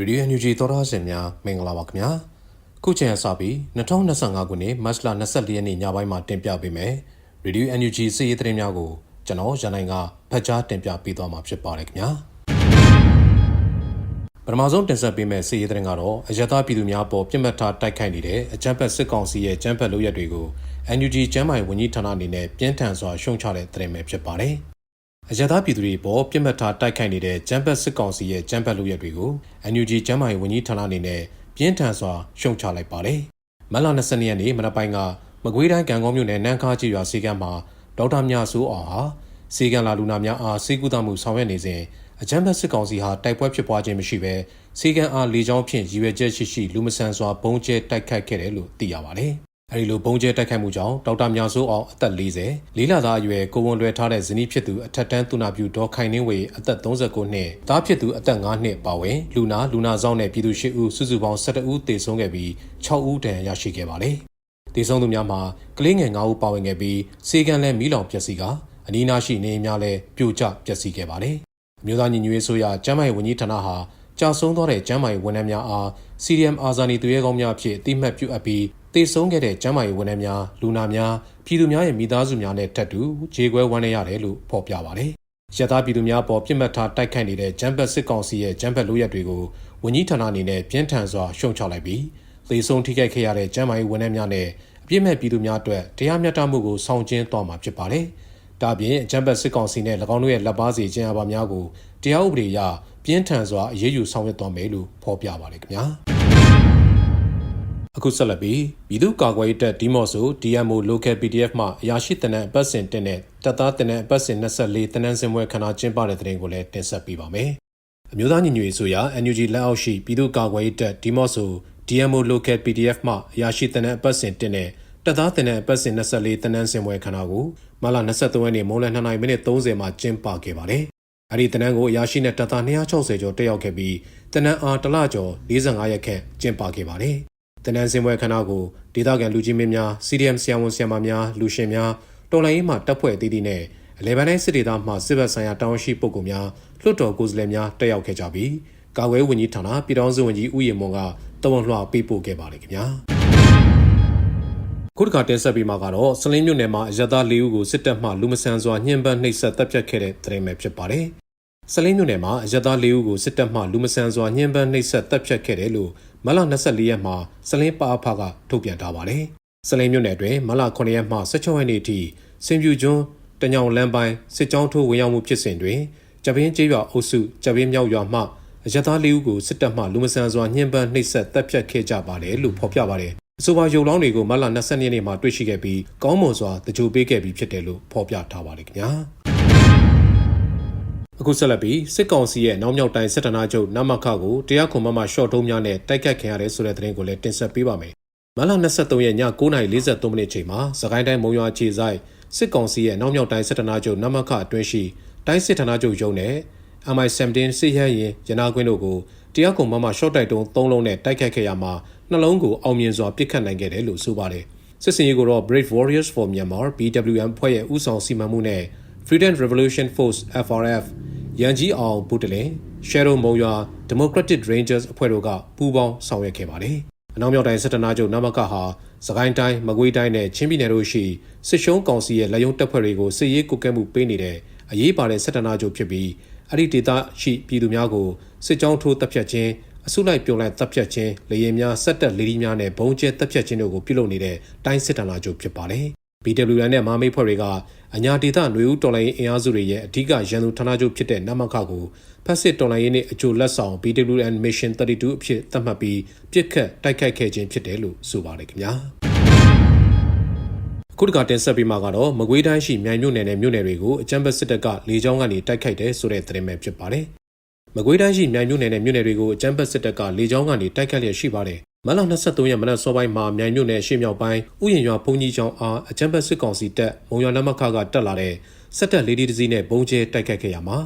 ရေဒီယို NUG သောတာရှင်များမင်္ဂလာပါခင်ဗျာခုချိန်အစပြီး2025ခုနှစ်မတ်လ24ရက်နေ့ညပိုင်းမှာတင်ပြပေးမယ်ရေဒီယို NUG စီးရီးသတင်းများကိုကျွန်တော်ရန်နိုင်ကဖတ်ကြားတင်ပြပေးသွားမှာဖြစ်ပါတယ်ခင်ဗျာပထမဆုံးတင်ဆက်ပေးမယ့်စီးရီးသတင်းကတော့အယက်သားပြည်သူများပေါ်ပြစ်မှတ်ထားတိုက်ခိုက်နေတဲ့အကြမ်းဖက်စစ်ကောင်စီရဲ့ကြမ်းဖက်လုပ်ရက်တွေကို NUG ကျန်းမာရေးဝန်ကြီးဌာနအနေနဲ့ပြင်းထန်စွာရှုံချတဲ့သတင်းပဲဖြစ်ပါတယ် အရသာပြည်သူတွေပေါ်ပြစ်မှတ်ထားတိုက်ခိုက်နေတဲ့ကျန်းဖက်စစ်ကောင်စီရဲ့ကျန်းဖက်လုပ်ရက်တွေကို NUG ကျန်းမာရေးဝန်ကြီးဌာနအနေနဲ့ပြင်းထန်စွာရှုံချလိုက်ပါတယ်။မလ22ရက်နေ့မနက်ပိုင်းကမကွေးတိုင်းကံကောင်းမြို့နယ်နန်းခါကြီးရွာစီကံမှာဒေါက်တာမြဆိုးအောင်ဟာစီကံလာလူနာများအားစေကူတာမှုဆောင်ရွက်နေစဉ်အကြမ်းဖက်စစ်ကောင်စီဟာတိုက်ပွဲဖြစ်ပွားခြင်းမရှိဘဲစီကံအားလေကြောင်းဖြင့်ရည်ရွယ်ချက်ရှိရှိလူမဆန်စွာပုံကျဲတိုက်ခိုက်ခဲ့တယ်လို့သိရပါတယ်။ အဲဒီလိုပုံကျဲတိုက်ခိုက်မှုကြောင့်ဒေါက်တာမြစိုးအောင်အသက်40လေးလသားအရွယ်ကိုဝန်လွယ်ထားတဲ့ဇနီးဖြစ်သူအထက်တန်းသူနာပြုဒေါ်ခိုင်နှင်းဝေအသက်39နှစ်သားဖြစ်သူအသက်5နှစ်ပါဝင်လူနာလူနာဆောင်နဲ့ပြည်သူ8ဦးစုစုပေါင်း17ဦးသေဆုံးခဲ့ပြီး6ဦးဒဏ်ရာရရှိခဲ့ပါတယ်။သေဆုံးသူများမှာကလေးငယ်9ဦးပါဝင်ခဲ့ပြီးစေကန်လည်းမီးလောင်ပျက်စီးကအနီးနားရှိနေများလည်းပြိုကျပျက်စီးခဲ့ပါတယ်။အမျိုးသားညီညွတ်ရေးဆိုရကျန်းမာရေးဝန်ကြီးဌာနဟာ ကြာဆုံးသောတဲ့ကျန်းမာရေးဝန်ထမ်းများအား CDM အာဇာနည်သူရဲကောင်းများအဖြစ်အတိမတ်ပြုအပ်ပြီးတည်ဆုံးခဲ့တဲ့ကျန်းမာရေးဝန်ထမ်းများလူနာများပြည်သူများရဲ့မိသားစုများနဲ့တက်တူခြေခွဲဝမ်းနေရတယ်လို့ဖော်ပြပါတယ်။ရသားပြည်သူများပေါ်ပြစ်မှတ်ထားတိုက်ခိုက်နေတဲ့ဂျမ်ဘတ်စစ်ကောင်စီရဲ့ဂျမ်ဘတ်လိုရက်တွေကိုဝန်ကြီးဌာနအနေနဲ့ပြင်းထန်စွာရှုံချလိုက်ပြီးသေဆုံးထိခိုက်ခဲ့ရတဲ့ကျန်းမာရေးဝန်ထမ်းများနဲ့အပြစ်မဲ့ပြည်သူများအတွက်တရားမျှတမှုကိုဆောင်ကျဉ်သွားမှာဖြစ်ပါတယ်။ ဒါပြင်ဂျမ်ဘတ်စစ်ကောင်စီနဲ့၎င်းတို့ရဲ့လက်ပါစီကျင်းအပါများကိုတရားဥပဒေအရပြင်းထန်စွာအရေးယူဆောင်ရွက်သွားမယ်လို့ဖော်ပြပါတယ်ခင်ဗျာ။အခုဆက်လက်ပြီးပြည်သူ့ကာကွယ်ရေးတပ်ဒီမော့ဆို DMO Local PDF မှအရာရှိတနက်အပတ်စဉ်တင်တဲ့တပ်သားတနက်အပတ်စဉ်24တနန်းစင်ပွဲခန္ဓာကျင်းပတဲ့တဲ့ရင်ကိုလည်းတင်ဆက်ပေးပါမယ်။အမျိုးသားညီညွတ်ရေးဆိုရာ NUG လက်အောက်ရှိပြည်သူ့ကာကွယ်ရေးတပ်ဒီမော့ဆို DMO Local PDF မှအရာရှိတနက်အပတ်စဉ်တင်တဲ့ တပ်သားတင်တဲ့အပတ်စဉ်24တနန်းစင်ပွဲခန္ဓာကိုမလ23ရက်နေ့မွန်းလယ်2:30မိနစ်30မှာကျင်းပခဲ့ပါတယ်။အဲဒီတနန်းကိုအရာရှိနဲ့တပ်သား260ကျော်တက်ရောက်ခဲ့ပြီးတနန်းအားတလကျော်45ရက်ခန့်ကျင်းပခဲ့ပါတယ်။တနန်းစင်ပွဲခဏကိုဒေသခံလူကြီးမင်းများ CDM ဆရာဝန်ဆရာမများလူရှင်များတော်လိုင်းရေးမှတပ်ဖွဲ့အသီးသီးနဲ့အလဲပန်းတိုင်းစစ်ဒေသမှစစ်ဘက်ဆိုင်ရာတာဝန်ရှိပုဂ္ဂိုလ်များလွှတ်တော်ကိုယ်စားလှယ်များတက်ရောက်ခဲ့ကြပြီးကာကွယ်ဝန်ကြီးဌာနပြည်ထောင်စုဝန်ကြီးဦးရီမွန်ကတဝန်လှပေးပို့ခဲ့ပါတယ်ခင်ဗျာ ခုတစ်ခါတင်ဆက်ပြီးမှကတော့စလင်းမြို့နယ်မှာအရသာ၄ဦးကိုစစ်တပ်မှလူမဆန်စွာညှဉ်းပန်းနှိပ်စက်တပ်ဖြတ်ခဲ့တဲ့သတင်းပဲဖြစ်ပါတယ်။စလင်းမြို့နယ်မှာအရသာ၄ဦးကိုစစ်တပ်မှလူမဆန်စွာညှဉ်းပန်းနှိပ်စက်တပ်ဖြတ်ခဲ့တယ်လို့မလ24ရက်မှာစလင်းပါအဖကထုတ်ပြန်ထားပါတယ်။စလင်းမြို့နယ်တွင်မလ9ရက်မှ16ရက်နေ့ထိစင်ပြူကျွန်းတညောင်လမ်းပိုင်းစစ်ကြောင်းထိုးဝင်ရောက်မှုဖြစ်စဉ်တွင်ကြပင်းကျေးရွာအုပ်စုကြပင်းမြောက်ရွာမှအရသားလေးဦးကိုစစ်တပ်မှလူမဆန်စွာညှဉ်းပန်းနှိပ်စက်တပ်ဖြတ်ခဲ့ကြပါတယ်လို့ဖော်ပြပါတယ်။ အဆိုပါရုံလောင်းတွေကိုမလ22ရက်နေ့မှာတွေ့ရှိခဲ့ပြီးကောင်းမွန်စွာတကြိုပေးခဲ့ပြီးဖြစ်တယ်လို့ဖော်ပြထားပါတယ်ခင်ဗျာ။အခုဆက်လက်ပြီးစစ်ကောင်စီရဲ့နောက်မြောက်တိုင်းစစ်တပ်နာချုပ်နမခကိုတရားခွန်မမရှော့တုံးများနဲ့တိုက်ခတ်ခင်ရတယ်ဆိုတဲ့သတင်းကိုလည်းတင်ဆက်ပေးပါမယ်။မလ23ရက်ည9:43မိနစ်ချိန်မှာစကိုင်းတိုင်းမုံရွာခြေဆိုင်စစ်ကောင်စီရဲ့နောက်မြောက်တိုင်းစစ်တပ်နာချုပ်နမခအတွင်းရှိတိုင်းစစ်ဌာနချုပ်ရုံးနဲ့ MI17 စစ်ရရင်ရနာကွင်းတို့ကို တရားခွန်မမရှော့တိုက်တုံး3လုံးနဲ့တိုက်ခတ်ခဲ့ရမှာနှလုံးကိုအောင်မြင်စွာပစ်ခတ်နိုင်ခဲ့တယ်လို့ဆိုပါတယ်။စစ်စင်ရေးကိုတော့ Brave Warriors for Myanmar BWM ဖွဲ့ရဲ့ဥဆောင်စီမံမှုနဲ့ Freedom Revolution Force FRF ရန်ကြီးအောင်ဘုတလင် Shadow မုံရွာ Democratic Rangers အဖွဲ့တို့ကပူးပေါင်းဆောင်ရွက်ခဲ့ပါတယ်။အနောက်မြောက်တိုင်းစစ်တနာချုပ်နမကဟာစကိုင်းတိုင်းမကွေးတိုင်းနဲ့ချင်းပြည်နယ်တို့ရှိစစ်ရှုံးကောင်စီရဲ့လက်ယုံတပ်ဖွဲ့တွေကိုစစ်ရေးကုကဲမှုပေးနေတဲ့အရေးပါတဲ့စစ်တနာချုပ်ဖြစ်ပြီး အဲ့ဒီဒေသရှိပြည်သူများကိုစစ်ကြောင်းထိုးတပ်ဖြတ်ခြင်းအစုလိုက်ပြုံလိုက်တပ်ဖြတ်ခြင်းလေရင်များစက်တက်လေဒီများနဲ့ဘုံကျဲတပ်ဖြတ်ခြင်းတို့ကိုပြုလုပ်နေတဲ့တိုင်းစစ်တနာချုပ်ဖြစ်ပါတယ်။ BWN နဲ့မာမိတ်ဖွဲ့တွေကအညာဒေသຫນွေဦးတော်လိုင်းအင်အားစုတွေရဲ့အဓိကရန်သူဌာနချုပ်ဖြစ်တဲ့နမခကိုဖက်စစ်တော်လိုင်းရေးနှင့်အကျိုးလက်ဆောင် BWN Mission 32အဖြစ်သတ်မှတ်ပြီးပြစ်ခတ်တိုက်ခိုက်ခဲ့ခြင်းဖြစ်တယ်လို့ဆိုပါတယ်ခင်ဗျာ ခုတကတင်ဆက်ပြီးမှကတော့မကွေးတိုင်းရှိမြိုင်မြို့နယ်နဲ့မြို့နယ်တွေကိုအကြမ်းဖက်စစ်တပ်ကလေကြောင်းကနေတိုက်ခိုက်တယ်ဆိုတဲ့သတင်းပဲဖြစ်ပါတယ်မကွေးတိုင်းရှိမြိုင်မြို့နယ်နဲ့မြို့နယ်တွေကိုအကြမ်းဖက်စစ်တပ်ကလေကြောင်းကနေတိုက်ခိုက်လျက်ရှိပါတယ်မလ23ရက်မနက်စောပိုင်းမှာမြိုင်မြို့နယ်ရှေ့မြောက်ပိုင်းဥယျာဉ်ရွာဘုံကြီးကျောင်းအားအကြမ်းဖက်စစ်ကောင်စီတပ်မုံရွာနမခကတက်လာတဲ့စက်တက်လေးဒီတစည်းနဲ့ဘုံကျဲတိုက်ခတ်ခဲ့ရမှာ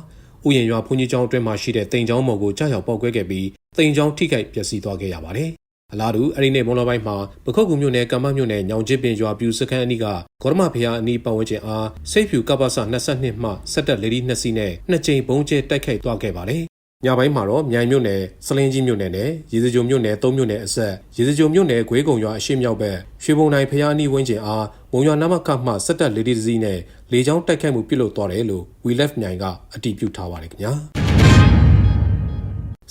ဥယျာဉ်ရွာဘုံကြီးကျောင်းအတွင်းမှာရှိတဲ့တိမ်ကျောင်းမော်ကိုကြားရောက်ပေါက်ကွဲခဲ့ပြီးတိမ်ကျောင်းထိခိုက်ပျက်စီးသွားခဲ့ရပါတယ်။ အလားတူအဲ့ဒီနေ့မွန်လပိုင်းမှာပခုတ်ကူမြို့နယ်ကမ္မမြို့နယ်ညောင်ကျစ်ပင်ရွာပြူစခန်းအနီးကဂေါရမဖျားအနီးပတ်ဝန်းကျင်အားစိတ်ဖြူကပ္ပစ22မှစက်တက်လေးဒီနှစ်စီးနဲ့နှစ်ကြိမ်ဘုံကျဲတိုက်ခိုက်သွားခဲ့ပါတယ်ညပိုင်းမှာတော့မြိုင်မြို့နယ်စလင်းကြီးမြို့နယ်နဲ့ရေစကြိုမြို့နယ်၃မြို့နယ်အဆက်ရေစကြိုမြို့နယ်ဂွေးကုံရွာအရှိမြောက်ဘက်ရွှေဘုံတိုင်းဖျားနီးဝင်းကျင်အားမုံရွာနမခမှစက်တက်လေးဒီစီးနဲ့လေကြောင်းတိုက်ခိုက်မှုပြုလုပ်သွားတယ်လို့ We Left မြိုင်ကအတည်ပြုထားပါတယ်ခင်ဗျာ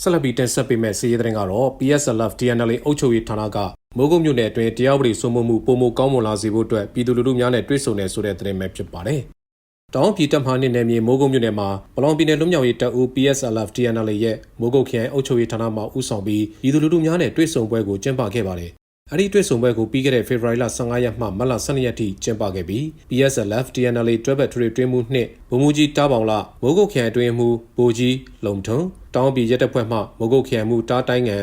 ဆက်လက်ပြီးတင်ဆက်ပေးမယ့်စီးရီးသတင်းကတော့ PSLF TNL အုပ်ချုပ်ရေးဌာနကမိုးကုတ်မြို့နယ်အတွင်းတရားဥပဒေစိုးမိုးမှုပုံမကောင်းမွန်လာစေဖို့အတွက်ပြည်သူလူထုများနဲ့တွေ့ဆုံနေဆိုတဲ့သတင်းပဲဖြစ်ပါတယ်။တောင်ပြည်တပ်မဟာနဲ့နယ်မြေမိုးကုတ်မြို့နယ်မှာပလောင်ပြည်နယ်လွတ်မြောက်ရေးတပ်ဦး PSLF TNL ရဲ့မိုးကုတ်ခရိုင်အုပ်ချုပ်ရေးဌာနမှဦးဆောင်ပြီးပြည်သူလူထုများနဲ့တွေ့ဆုံပွဲကိုကျင်းပခဲ့ပါတယ်။ အဲဒီတွေ့ဆုံပွဲကိုပြီးခဲ့တဲ့ဖေဖော်ဝါရီလ15ရက်မှမတ်လ12ရက်ထိကျင်းပခဲ့ပြီး PSLF TNL တွဲဘက်ထွေတွင်းမှုနှင့်ဗိုလ်မှူးကြီးတားပေါင်လမိုးကုတ်ခရိုင်အတွင်းမှုဗိုလ်ကြီးလုံထုံတောင်ပြည်ရဲတပ်ဖွဲ့မှမိုးကုတ်ခရိုင်မှုတားတိုင်းငံ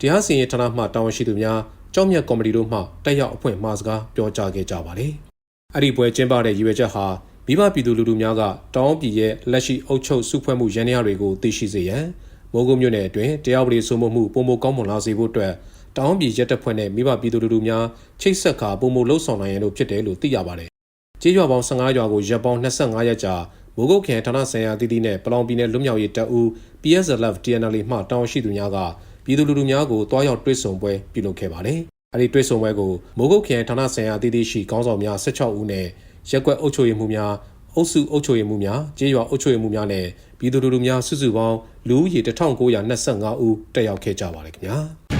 တရားစီရင်ဌာနမှတာဝန်ရှိသူများကြောက်မြတ်ကော်မတီတို့မှတက်ရောက်အဖွဲ့မှစကားပြောကြားခဲ့ကြပါတယ်။အဲ့ဒီပွဲကျင်းပတဲ့ရည်ရွယ်ချက်ဟာမိဘပြည်သူလူထုများကတောင်းပြည်ရဲ့လက်ရှိအုပ်ချုပ်စုဖွဲ့မှုရန်ရာတွေကိုသိရှိစေရန်မိုးကုတ်မြို့နယ်အတွင်းတရားဥပဒေစိုးမိုးမှုပုံမကောင်းမွန်လာစေဖို့အတွက် တောင်းပြည်ရက်တပ်ဖွဲ့နဲ့မိဘပြည်သူလူထုများချိတ်ဆက်ခါပုံမလှုပ်ဆောင်နိုင်ရန်လို့ဖြစ်တယ်လို့သိရပါတယ်။ကြေးရွာပေါင်း15ရွာကိုရပ်ပေါင်း25ရက်ကြာမိုးကုတ်ခရိုင်ဌာနဆိုင်ရာတည်တည်နဲ့ပလောင်ပြည်နယ်လွတ်မြောက်ရေးတပ်ဦး PSLF TNL မှတောင်းရှိသူများကပြည်သူလူထုများကိုတွားရောက်တွေ့ဆုံပွဲပြုလုပ်ခဲ့ပါတယ်။အဲဒီတွေ့ဆုံပွဲကိုမိုးကုတ်ခရိုင်ဌာနဆိုင်ရာတည်တည်ရှိခေါင်းဆောင်များ16ဦးနဲ့ရက်ကွက်အုပ်ချုပ်ရေးမှူးများအုပ်စုအုပ်ချုပ်ရေးမှူးများကြေးရွာအုပ်ချုပ်ရေးမှူးများနဲ့ပြည်သူလူထုများစုစုပေါင်းလူဦးရေ1925ဦးတက်ရောက်ခဲ့ကြပါတယ်ခင်ဗျာ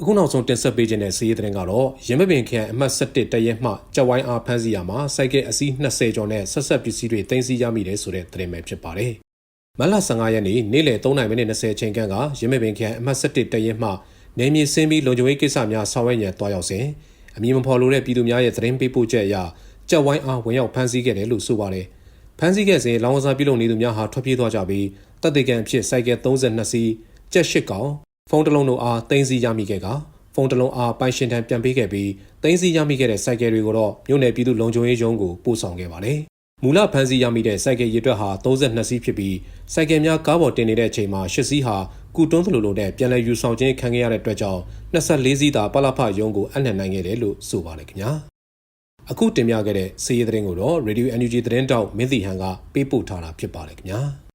အခုနောက်ဆုံးတင်ဆက်ပေးခြင်းတဲ့စီးရီးသတင်းကတော့ရင်းမပင်ခရိုင်အမှတ်7တရဲမှကြက်ဝိုင်းအားဖမ်းဆီးရမှာစိုက်ကဲအစီး20ကျော်နဲ့ဆက်ဆက်ပစ္စည်းတွေတင်စီရမိတယ်ဆိုတဲ့သတင်းပဲဖြစ်ပါတယ်မတ်လ15ရက်နေ့နေ့လယ်3:20မိနစ်20ချိန်ခန့်ကရင်းမပင်ခရိုင်အမှတ်7တရဲမှနေမြေစင်းပြီးလုံခြုံရေးကိစ္စများဆောင်ရွက်ရန်တွားရောက်စဉ်အမည်မဖော်လိုတဲ့ပြည်သူများရဲ့သတင်းပေးပို့ချက်အရကြက်ဝိုင်းအားဝင်ရောက်ဖမ်းဆီးခဲ့တယ်လို့ဆိုပါတယ်။ဖမ်းဆီးခဲ့စဉ်လောင်ဝစာပြုလုပ်နေသူများဟာထွက်ပြေးသွားကြပြီးတပ်တေကန်အဖြစ်စိုက်ကဲ32စီးကြက်၈ကောင် ဖုန်းတစ်လုံးတို့အားတင်စီရမိခဲ့ကဖုန်းတစ်လုံးအားပိုင်ရှင်ထံပြန်ပေးခဲ့ပြီးတင်စီရမိခဲ့တဲ့စိုက်ကဲတွေကိုတော့မြို့နယ်ပြည်သူလုံခြုံရေးရုံးကိုပို့ဆောင်ခဲ့ပါတယ်။မူလဖမ်းဆီးရမိတဲ့စိုက်ကဲရည်တွက်ဟာ32စီးဖြစ်ပြီးစိုက်ကဲများကားပေါ်တင်နေတဲ့အချိန်မှာ၈စီးဟာကုတွန်းသလိုလိုနဲ့ပြန်လည်ယူဆောင်ခြင်းခံခဲ့ရတဲ့အတွက်ကြောင့်24စီးသာပလဖရုံးကိုအနှံ့နိုင်ခဲ့တယ်လို့ဆိုပါတယ်ခင်ဗျာ။အခုတင်ပြခဲ့တဲ့စီးရီးသတင်းကိုတော့ Radio NUG သတင်းတောက်မင်းစီဟန်ကပေးပို့ထားတာဖြစ်ပါတယ်ခင်ဗျာ။